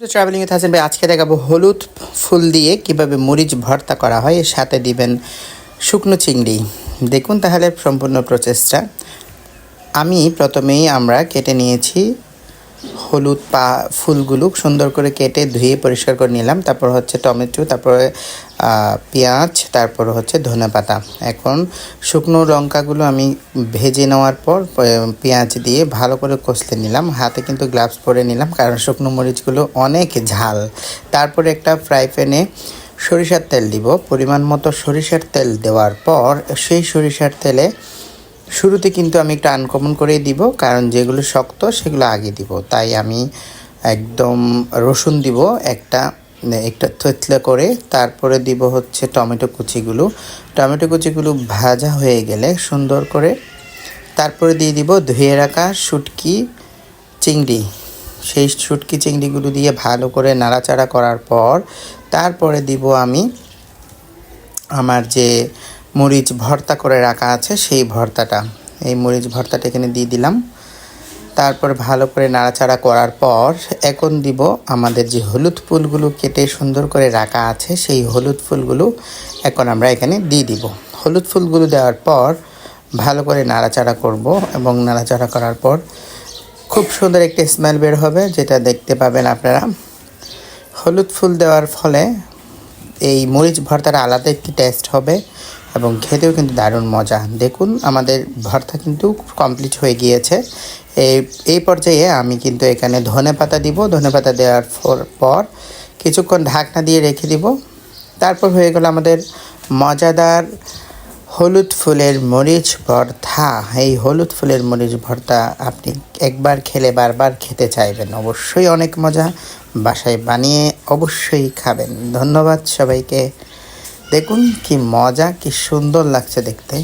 Travelling থাকছেন ভাই, আজকে দেখাবো হলুদ ফুল দিয়ে কীভাবে মরিচ ভর্তা করা হয়। এর সাথে দিবেন শুকনো চিংড়ি। দেখুন তাহলে সম্পূর্ণ প্রচেষ্টা আমি প্রথমেই আমরা কেটে নিয়েছি হলুদ পা, ফুলগুলো সুন্দর করে কেটে ধুয়ে পরিষ্কার করে নিলাম। তারপর হচ্ছে টমেটো, তারপরে পেঁয়াজ, তারপর হচ্ছে ধনেপাতা। এখন শুকনো লঙ্কাগুলো আমি ভেজে নেওয়ার পর পেঁয়াজ দিয়ে ভালো করে কষলে নিলাম। হাতে কিন্তু গ্লাভস পরে নিলাম, কারণ শুকনো মরিচগুলো অনেক ঝাল। তারপরে একটা ফ্রাই প্যানে সরিষার তেল দিব। পরিমাণ মতো সরিষার তেল দেওয়ার পর, সেই সরিষার তেলে শুরুতে কিন্তু আমি একটু আনকমন করেই দিব, কারণ যেগুলো শক্ত সেগুলো আগে দিব। তাই আমি একদম রসুন দিব, একটা একটা থতলে করে, তারপরে দিব হচ্ছে টমেটো কুচিগুলো। টমেটো কুচিগুলো ভাজা হয়ে গেলে সুন্দর করে, তারপরে দিয়ে দিব ধুয়ে রাখা শুটকি চিংড়ি। সেই শুটকি চিংড়িগুলো দিয়ে ভালো করে নাড়াচাড়া করার পর, তারপরে দিব আমি আমার যে মরিচ ভর্তা করে রাখা আছে, সেই ভর্তাটা। এই মরিচ ভর্তাটা এখানে দিয়ে দিলাম। তারপর ভালো করে নাড়াচাড়া করার পর এখন দিব আমাদের যে হলুদ ফুলগুলো কেটে সুন্দর করে রাখা আছে, সেই হলুদ ফুলগুলো এখন আমরা এখানে দিয়ে দিব। হলুদ ফুলগুলো দেওয়ার পর ভালো করে নাড়াচাড়া করব এবং নাড়াচাড়া করার পর খুব সুন্দর একটি স্মেল বের হবে, যেটা দেখতে পাবেন আপনারা। হলুদ ফুল দেওয়ার ফলে এই মরিচ ভর্তাটা আলাদা একটি টেস্ট হবে। এবং খেতেও কিন্তু দারুণ মজা। দেখুন, আমাদের ভর্তা কিন্তু কমপ্লিট হয়ে গিয়েছে। এই এই পর্যায়ে আমি কিন্তু এখানে ধনে পাতা দিব। ধনে পাতা দেওয়ার পর কিছুক্ষণ ঢাকনা দিয়ে রেখে দিব। তারপর হয়ে গেল আমাদের মজাদার হলুদ ফুলের মরিচ ভর্তা। এই হলুদ ফুলের মরিচ ভর্তা আপনি একবার খেলে বারবার খেতে চাইবেন। অবশ্যই অনেক মজা বাসায় বানিয়ে অবশ্যই খাবেন। ধন্যবাদ সবাইকে। দেখুন কি মজা কি সুন্দর লাগছে দেখতে।